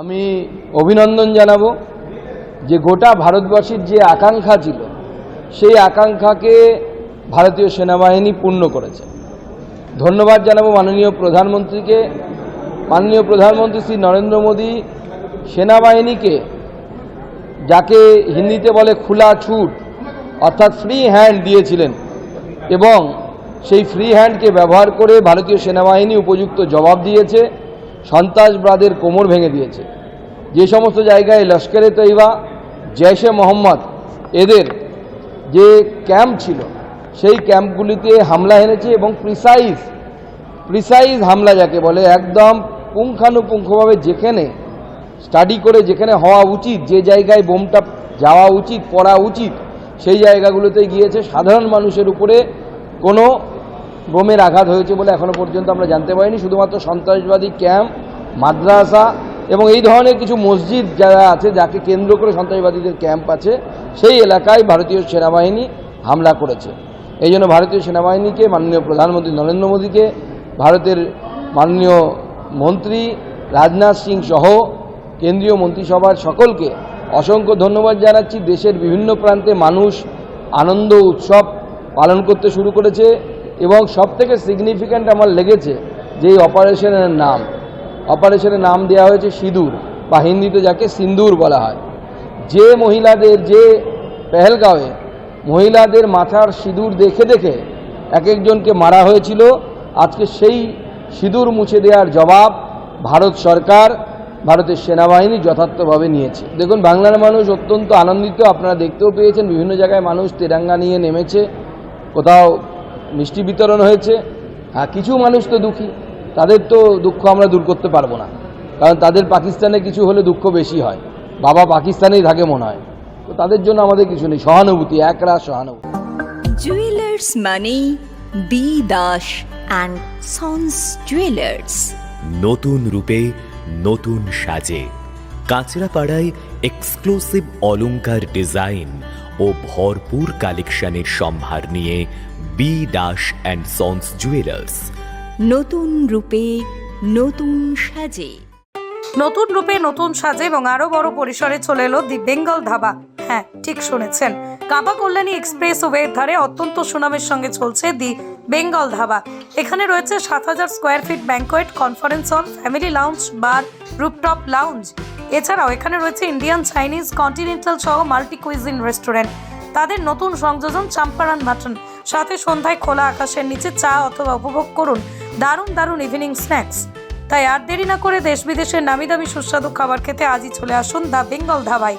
আমি অভিনন্দন জানাব যে গোটা ভারতবাসীর যে আকাঙ্ক্ষা ছিল, সেই আকাঙ্ক্ষাকে ভারতীয় সেনাবাহিনী পূর্ণ করেছে। ধন্যবাদ জানাব মাননীয় প্রধানমন্ত্রীকে। মাননীয় প্রধানমন্ত্রী শ্রী নরেন্দ্র মোদী সেনাবাহিনীকে, যাকে হিন্দিতে বলে খোলা ছুট, অর্থাৎ ফ্রি হ্যান্ড দিয়েছিলেন এবং সেই ফ্রি হ্যান্ডকে ব্যবহার করে ভারতীয় সেনাবাহিনী উপযুক্ত জবাব দিয়েছে। সন্ত্রাসবাদের কোমর ভেঙে দিয়েছে। যে সমস্ত জায়গায় লস্করে তৈবা জৈশে মোহাম্মদ, এদের যে ক্যাম্প ছিল, সেই ক্যাম্পগুলিতে হামলা এনেছে এবং প্রিসাইজ প্রিসাইজ হামলা যাকে বলে, একদম পুঙ্খানুপুঙ্খভাবে যেখানে স্টাডি করে যেখানে হওয়া উচিত, যে জায়গায় বোমটা যাওয়া উচিত, পড়া উচিত, সেই জায়গাগুলোতে গিয়েছে সাধারণ মানুষের উপরে কোনো বোমের আঘাত হয়েছে বলে এখনও পর্যন্ত আমরা জানতে পারিনি। শুধুমাত্র সন্ত্রাসবাদী ক্যাম্প, মাদ্রাসা এবং এই ধরনের কিছু মসজিদ যারা আছে, যাকে কেন্দ্র করে সন্ত্রাসবাদীদের ক্যাম্প আছে, সেই এলাকায় ভারতীয় সেনাবাহিনী হামলা করেছে। এই জন্য ভারতীয় সেনাবাহিনীকে, মাননীয় প্রধানমন্ত্রী নরেন্দ্র মোদীকে, ভারতের মাননীয় মন্ত্রী রাজনাথ সিং সহ কেন্দ্রীয় মন্ত্রিসভার সকলকে অসংখ্য ধন্যবাদ জানাচ্ছি। দেশের বিভিন্ন প্রান্তে মানুষ আনন্দ, উৎসব পালন করতে শুরু করেছে। এবং সব থেকে সিগনিফিক্যান্ট আমার লেগেছে যে এই অপারেশনের নাম। অপারেশনের নাম দেওয়া হয়েছে সিঁদুর, বা হিন্দিতে যাকে সিন্দুর বলা হয়। যে মহিলাদের, যে পেহেলগাঁওয়ে মহিলাদের মাথার সিঁদুর দেখে দেখে এক একজনকে মারা হয়েছিল, আজকে সেই সিঁদুর মুছে দেওয়ার জবাব ভারত সরকার, ভারতের সেনাবাহিনী যথার্থভাবে নিয়েছে। দেখুন, বাংলার মানুষ অত্যন্ত আনন্দিত, আপনারা দেখতেও পেয়েছেন, বিভিন্ন জায়গায় মানুষ তেরাঙ্গা নিয়ে নেমেছে, কোথাও মিষ্টি বিতরণ হয়েছে হ্যাঁ কিছু মানুষ তো দুঃখী। তাদের তো দুঃখ আমরা দূর করতে পারব না। কারণ তাদের পাকিস্তানে কিছু হলে দুঃখ বেশি হয়। বাবা পাকিস্তানেই থাকে মনে হয়। তো তাদের জন্য আমাদের কিছু নেই। সহানুভূতি একরাশ সহানুভূতি। জুয়েলার্স মানে B Das and sons jewellers নতুন রূপে নতুন সাজে। কাঁচরাপাড়ায় এক্সক্লুসিভ অলংকার ডিজাইন ও ভরপুর কালেকশনের সম্ভার নিয়ে B Das and sons jewellers. নতুন রূপে নতুন সাজে। নতুন রূপে নতুন সাজে এবং আরও বড় পরিসরে চলে এলো দি বেঙ্গল ধাবা। হ্যাঁ ঠিক শুনেছেন। কাপা কল্যাণী এক্সপ্রেস ওয়ের ধারে অত্যন্ত সুনামের সঙ্গে চলছে দি বেঙ্গল ধাবা। এখানে রয়েছে সাত হাজার square feet banquet conference hall family lounge bar rooftop lounge. এছাড়াও এখানে রয়েছে ইন্ডিয়ান চাইনিজ কন্টিনেন্টাল সহ মাল্টি কুইজিন রেস্টুরেন্ট। তাদের নতুন সংযোজন চাম্পারান মাটন। সাথে সন্ধ্যায় খোলা আকাশের নিচে চা অথবা উপভোগ করুন দারুণ দারুণ ইভিনিং স্ন্যাক্স তাই আর দেরি না করে দেশ বিদেশের নামি দামি সুস্বাদু খাবার খেতে আজই চলে আসুন দ্য বেঙ্গল ধাবায়।